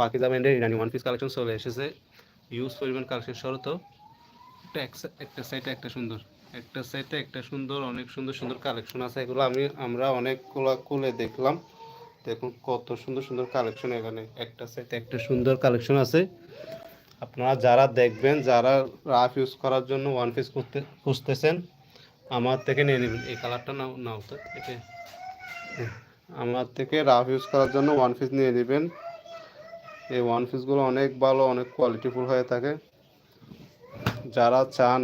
ফাকিজা ব্র্যান্ডের ইরানি one piece collection চলে এসেছে। ইউজ পরিমাণ কালেকশন শরত একটা একটা সাইডে একটা সুন্দর। একটা সাইডে একটা সুন্দর, অনেক সুন্দর সুন্দর কালেকশন আছে। এগুলো আমি, আমরা অনেকগুলো খুলে দেখলাম। দেখুন কত সুন্দর সুন্দর কালেকশন এখানে। একটা সাইডে একটা সুন্দর কালেকশন আছে। আপনারা যারা দেখবেন, যারা রাফ ইউজ করার জন্য ওয়ান পিস করতে খুঁজতেছেন, আমার থেকে নিয়ে নেবেন। এই কালারটা নাও নাও তো আমার থেকে রাফ ইউজ করার জন্য ওয়ান পিস নিয়ে নেবেন। এই ওয়ান পিসগুলো অনেক ভালো, অনেক কোয়ালিটিফুল হয়ে থাকে। যারা চান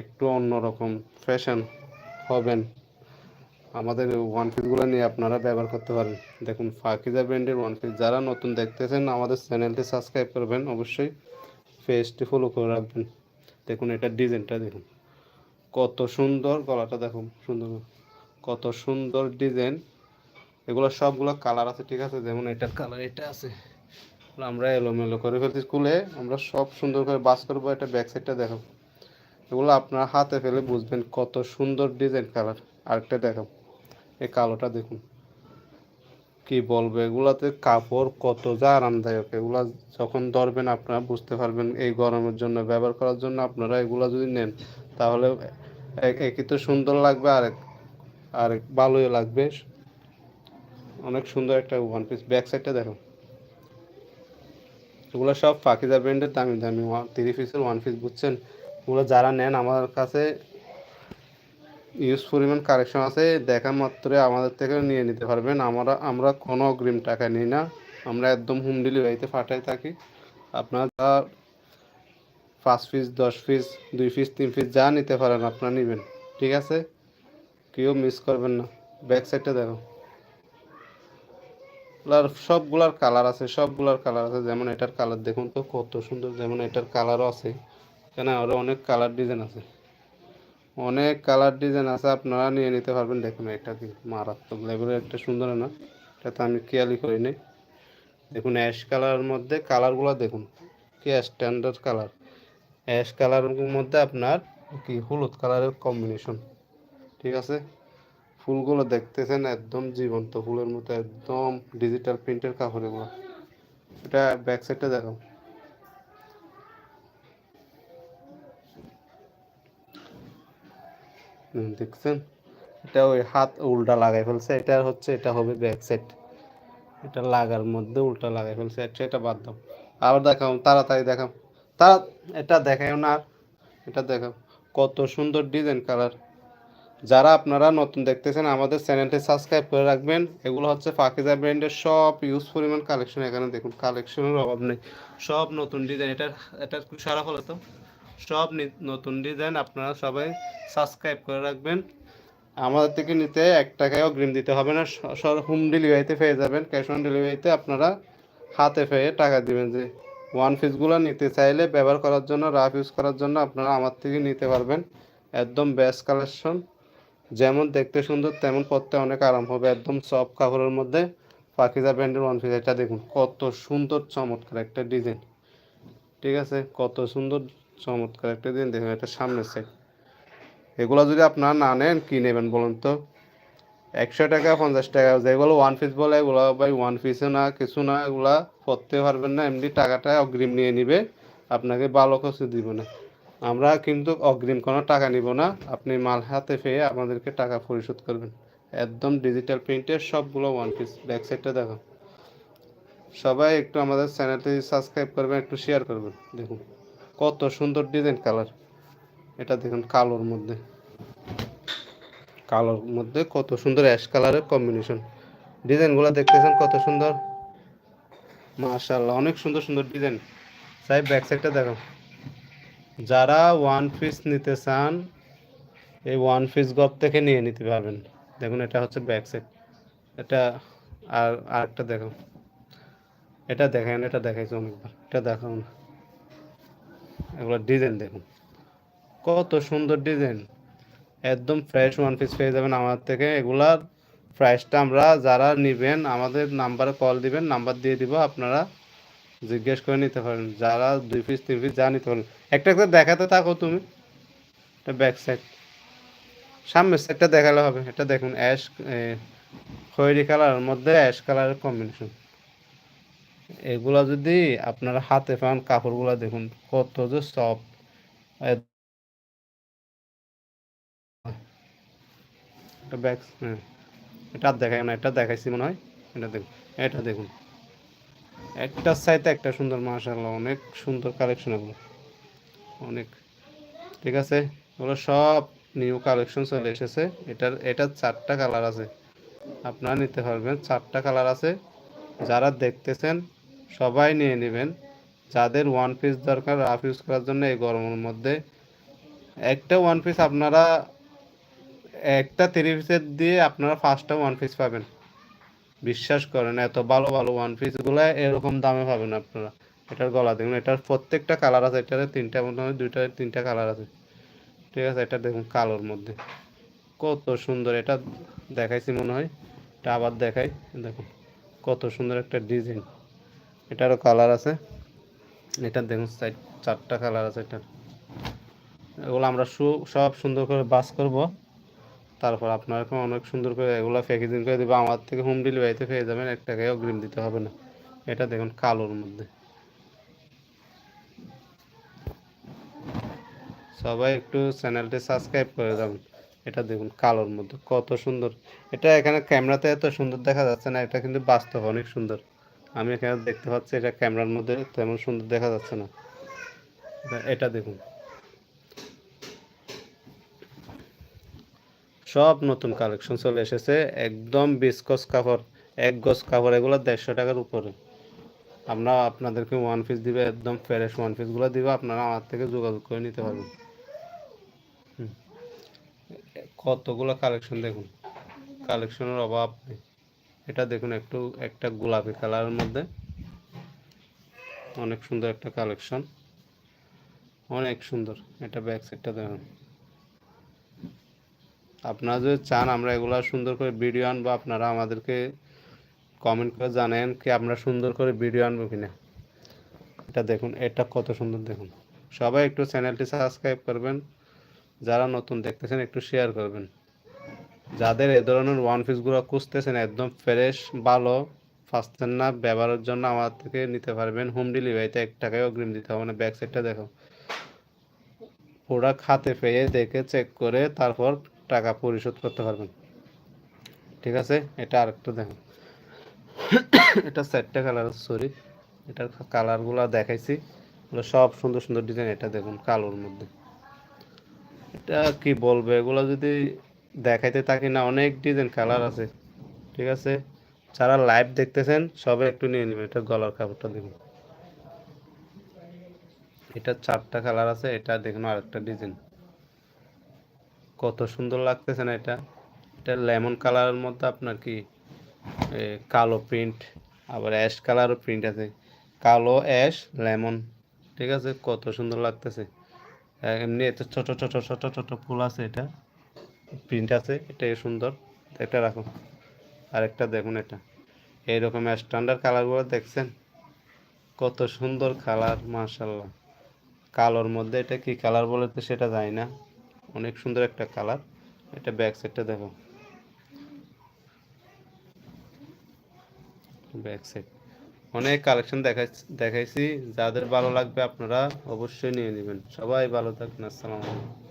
একটু অন্যরকম ফ্যাশন হবেন, আমাদের ওয়ান পিসগুলো নিয়ে আপনারা ব্যবহার করতে পারেন। দেখুন, ফাকিজা ব্র্যান্ডের ওয়ান পিস যারা নতুন দেখতেছেন, আমাদের চ্যানেলটি সাবস্ক্রাইব করবেন অবশ্যই। পেজটি ফলো করে রাখবেন। দেখুন এটার ডিজাইনটা দেখুন। কত সুন্দর গলাটা দেখুন, সুন্দর। কত সুন্দর ডিজাইন। এগুলো সবগুলো কালার আছে, ঠিক আছে? যেমন এটার কালার এটা আছে। আমরা এলোমেলো করে ফেলছি স্কুলে। আমরা সব সুন্দর করে বাস করব, এটা ব্যাক সাইডটা দেখো এগুলো আপনার হাতে ফেলে বুঝবেন কত সুন্দর ডিজাইন কালার আরেকটা দেখো এই কালোটা দেখুন। কি বলব, এগুলাতে কাপড় কত যা আরামদায়ক। এগুলা যখন ধরবেন আপনারা বুঝতে পারবেন এই গরমের জন্য, ব্যবহার করার জন্য আপনারা এগুলা যদি নেন, তাহলে এক- একই তো সুন্দর লাগবে আর আর ভালোই লাগবে। অনেক সুন্দর একটা ওয়ান পিস ব্যাক সাইডটা দেখো এগুলো সব পাকিজা ব্র্যান্ডের দামি দামি। থ্রি পিসের ওয়ান পিস বুঝছেন? এগুলো যারা নেন, আমার কাছে ইউজ পরিমাণ কালেকশন আছে, দেখা মাত্রে আমাদের থেকে নিয়ে নিতে পারবেন। আমরা আমরা কোনো অগ্রিম টাকা নিই না। আমরা একদম হোম ডেলিভারিতে পাঠাই থাকি। আপনারা যা পাঁচ পিস দশ পিস দুই পিস তিন পিস যা নিতে পারেন, আপনারা নেবেন। ঠিক আছে? কেউ মিস করবেন না। ব্যাক সাইডটা দেখো। সবগুলার কালার আছে, সবগুলার কালার আছে। যেমন এটার কালার দেখুন তো, কত সুন্দর যেমন এটার কালারও আছে। এখানে আরও অনেক কালার ডিজাইন আছে। অনেক কালার ডিজাইন আছে, আপনারা নিয়ে নিতে পারবেন। দেখুন, এটা কি মারাত্মক লেভেলের একটা সুন্দর না? এটা তো আমি খেয়ালই করিনি দেখুন অ্যাশ কালারের মধ্যে কালারগুলো দেখুন। কি স্ট্যান্ডার্ড কালার অ্যাশ কালারের মধ্যে আপনার কি, হলুদ কালারের কম্বিনেশন ঠিক আছে? ফুলগুলো দেখতেছেন একদম জীবন্ত ফুলের মতো, একদম ডিজিটাল প্রিন্টের কাপড় এটা ব্যাক সাইডটা দেখো দেখছেন? এটা ওই হাত উল্টা লাগাই ফেলছে, এটা হচ্ছে, এটা হবে ব্যাক সাইড এটা লাগার মধ্যে উল্টা লাগাই ফেলছে আচ্ছা এটা বাদ দাও। আবার দেখাও, তাড়াতাড়ি দেখাও। তারা এটা দেখাও না। এটা দেখাও। কত সুন্দর ডিজাইন কালার যারা আপনারা নতুন দেখতেছেন, আমাদের চ্যানেলটি সাবস্ক্রাইব করে রাখবেন। এগুলো হচ্ছে ফাকিজা ব্র্যান্ডের সব ইউজ পরিমাণ কালেকশন এখানে দেখুন কালেকশনের অভাব নেই। সব নতুন ডিজাইন এটা এটা একটু সারা ফলো তো। সব নতুন ডিজাইন আপনারা সবাই সাবস্ক্রাইব করে রাখবেন। আমাদের থেকে নিতে এক টাকায় অগ্রিম দিতে হবে না। হোম ডেলিভারিতে পেয়ে যাবেন। ক্যাশ অন ডেলিভারিতে আপনারা হাতে পেয়ে টাকা দিবেন যে ওয়ান পিসগুলো নিতে চাইলে ব্যবহার করার জন্য রাফ ইউজ করার জন্য আপনারা আমার থেকে নিতে পারবেন। একদম বেস্ট কালেকশন যেমন দেখতে সুন্দর, তেমন পরতে অনেক আরাম হবে। একদম সফট কাপড়ের মধ্যে পাকিজা ব্র্যান্ডের ওয়ান পিস এটা দেখুন, কত সুন্দর, চমৎকার একটা ডিজাইন ঠিক আছে? কত সুন্দর, চমৎকার একটা ডিজাইন দেখুন, এটা সামনের সাইড এগুলো যদি আপনারা না নেন, কি নেবেন বলুন তো? একশো টাকা, পঞ্চাশ টাকা, যেগুলো ওয়ান পিস বলে, এগুলো ভাই ওয়ান পিসে না, কিছু না, এগুলা পরতে পারবেন না। এমনি টাকাটা অগ্রিম নিয়ে নিবে। আপনাকে ভালো কিছু দিব না। আমরা কিন্তু অগ্রিম কোনো টাকা নিব না। আপনি মাল হাতে পেয়ে আমাদেরকে টাকা পরিশোধ করবেন। একদম ডিজিটাল প্রিন্টের সবগুলো ওয়ান পিস ব্যাক সাইডটা দেখো। সবাই একটু আমাদের চ্যানেলটি সাবস্ক্রাইব করবেন, একটু শেয়ার করবেন। দেখুন, কত সুন্দর ডিজাইন কালার এটা দেখুন কালোর মধ্যে। কালোর মধ্যে কত সুন্দর অ্যাশ কালারের কম্বিনেশন ডিজাইনগুলো দেখতেছেন কত সুন্দর। মাশাআল্লাহ, অনেক সুন্দর সুন্দর ডিজাইন সাহেব ব্যাক সাইডটা দেখো। যারা ওয়ান পিস নিতে চান, এই ওয়ান পিস গপ থেকে নিয়ে নিতে পারবেন। দেখুন, এটা হচ্ছে ব্যাক সাইড এটা আর, আরেকটা দেখো। এটা দেখেন, এটা দেখাইছো অনেকবার। এটা দেখাও না। এগুলো ডিজাইন দেখুন। কত সুন্দর ডিজাইন একদম ফ্রেশ ওয়ান পিস পেয়ে যাবেন আমার থেকে। এগুলার প্রাইসটা আমরা যারা নেবেন, আমাদের নাম্বারে কল দিবেন নাম্বার দিয়ে দিব আপনারা। জিজ্ঞেস করে নিতে পারেন। যারা দুই পিস তিন পিস যা নিতে পারেন। একটা একটা দেখাতে থাকো তুমি। এটা ব্যাক সাইড সামনের সাইডটা দেখালে হবে। এটা দেখুন অ্যাশ খয়েরি কালারের মধ্যে অ্যাশ কালারের কম্বিনেশন এগুলা যদি আপনারা হাতে পান, কাপড়গুলা দেখুন, কত যে সফট এটা ব্যাগ হ্যাঁ। এটা দেখাই না, এটা দেখাইছি মনে হয়। এটা দেখুন এটা দেখুন। একটা সাইতে একটা সুন্দর, মাশাআল্লাহ, অনেক সুন্দর কালেকশন এগুলো। অনেক। ঠিক আছে? এগুলো সব নিউ কালেকশন চলে এসেছে। এটার এটার চারটা কালার আছে। আপনারা নিতে পারবেন। চারটা কালার আছে। যারা দেখতেছেন, সবাই নিয়ে নেবেন। যাদের ওয়ান পিস দরকার রাফ ইউজ করার জন্য এই গরমের মধ্যে। একটা ওয়ান পিস আপনারা, একটা থ্রি পিসের দিয়ে আপনারা পাঁচটা ওয়ান পিস পাবেন। বিশ্বাস করেন, এত ভালো ভালো ওয়ান পিসগুলো এরকম দামে পাবেন আপনারা। এটার গলা দেখুন, এটার প্রত্যেকটা কালার আছে, এটার তিনটা মনে হয় দুইটা, তিনটা কালার আছে। ঠিক আছে, এটা দেখুন কালোর মধ্যে। কত সুন্দর, এটা দেখাইছি মনে হয়, এটা আবার দেখাই, দেখুন। কত সুন্দর একটা ডিজাইন এটারও কালার আছে। এটা দেখুন চারটা কালার আছে এটার। এগুলো আমরা সব সুন্দর করে বাস করব। তারপর আপনাকে অনেক সুন্দর করে এগুলো প্যাকেজিং করে দেবো, আমার থেকে হোম ডেলিভারিতে পেয়ে যাবেন, এক টাকায় অগ্রিম দিতে হবে না। এটা দেখুন কালোর মধ্যে। সবাই একটু চ্যানেলটি সাবস্ক্রাইব করে যাবেন এটা দেখুন কালোর মধ্যে, কত সুন্দর। এটা এখানে ক্যামেরাতে এত সুন্দর দেখা যাচ্ছে না, এটা কিন্তু বাস্তব অনেক সুন্দর। আমি এখানে দেখতে পাচ্ছি এটা ক্যামেরার মধ্যে তেমন সুন্দর দেখা যাচ্ছে না। এটা- এটা দেখুন। সব নতুন কালেকশন চলে এসেছে, একদম বিস্কস কাপড়, এক গজ কাপড়, এগুলো দেড়শো টাকার উপরে। আমরা আপনাদেরকে ওয়ান পিস দিবে, একদম ফ্রেশ ওয়ান পিসগুলো দিবে, আপনারা আমার থেকে যোগাযোগ করে নিতে পারবেন। কতগুলো কালেকশন দেখুন? কালেকশনের অভাব নেই। এটা দেখুন একটু, একটা গোলাপি কালারের মধ্যে। অনেক সুন্দর একটা কালেকশন অনেক সুন্দর। এটা ব্যাক সাইডটা দেখুন। আপনারা যদি চান আমরা এগুলা সুন্দর করে ভিডিও আনব, আপনারা আমাদেরকে কমেন্ট করে জানেন কি আমরা সুন্দর করে ভিডিও আনব কিনা। এটা দেখুন, এটা কত সুন্দর দেখুন। সবাই একটু চ্যানেলটি সাবস্ক্রাইব করবেন, যারা নতুন দেখতেছেন একটু শেয়ার করবেন। যাদের এ ধরনের ওয়ান পিসগুলো খুঁজতেছেন একদম ফ্রেশ ভালো, পাচ্ছেন না, ব্যবহারের জন্য আমার থেকে নিতে পারবেন। হোম ডেলিভারিতে এক টাকায় অগ্রিম দিতে হবে না ব্যাক সাইডটা দেখো। প্রোডাক্ট হাতে পেয়ে দেখে চেক করে তারপর টাকা পরিশোধ করতে পারবেন। ঠিক আছে? এটা আরেকটা দেখুন। এটা চারটা কালার সরি এটার কালারগুলো দেখাইছি। সব সুন্দর সুন্দর ডিজাইন এটা দেখুন কালোর মধ্যে। এটা কি বলব? এগুলো যদি দেখাইতে থাকি না, অনেক ডিজাইন কালার আছে। ঠিক আছে? যারা লাইভ দেখতেছেন সবে একটু নিয়ে নেবেন। এটা গলার কাপড়টা দেখুন। এটা চারটা কালার আছে, এটা দেখুন আরেকটা ডিজাইন কত সুন্দর লাগতেছে না এটা? এটা লেমন কালারের মধ্যে আপনার কি কালো প্রিন্ট আবার অ্যাশ কালারও প্রিন্ট আছে। কালো অ্যাশ লেমন, ঠিক আছে? কত সুন্দর লাগতেছে। এমনি এত ছোট ছোট ছোট ছোট ফুল আছে এটা। প্রিন্ট আছে, এটাই সুন্দর। এটা রাখুন আরেকটা দেখুন এটা। এইরকম স্ট্যান্ডার্ড কালারগুলো দেখছেন? কত সুন্দর কালার মাশাল্লাহ কালোর মধ্যে এটা কি কালার বলে তো সেটা জানি না। অনেক সুন্দর একটা কালার। এটা ব্যাক সাইডটা দেখো। Back side. অনেক কালেকশন দেখাই দেখাইছি। যাদের ভালো লাগবে আপনারা অবশ্যই নিয়ে নেবেন। সবাই ভালো থাকবেন। আসসালামু আলাইকুম।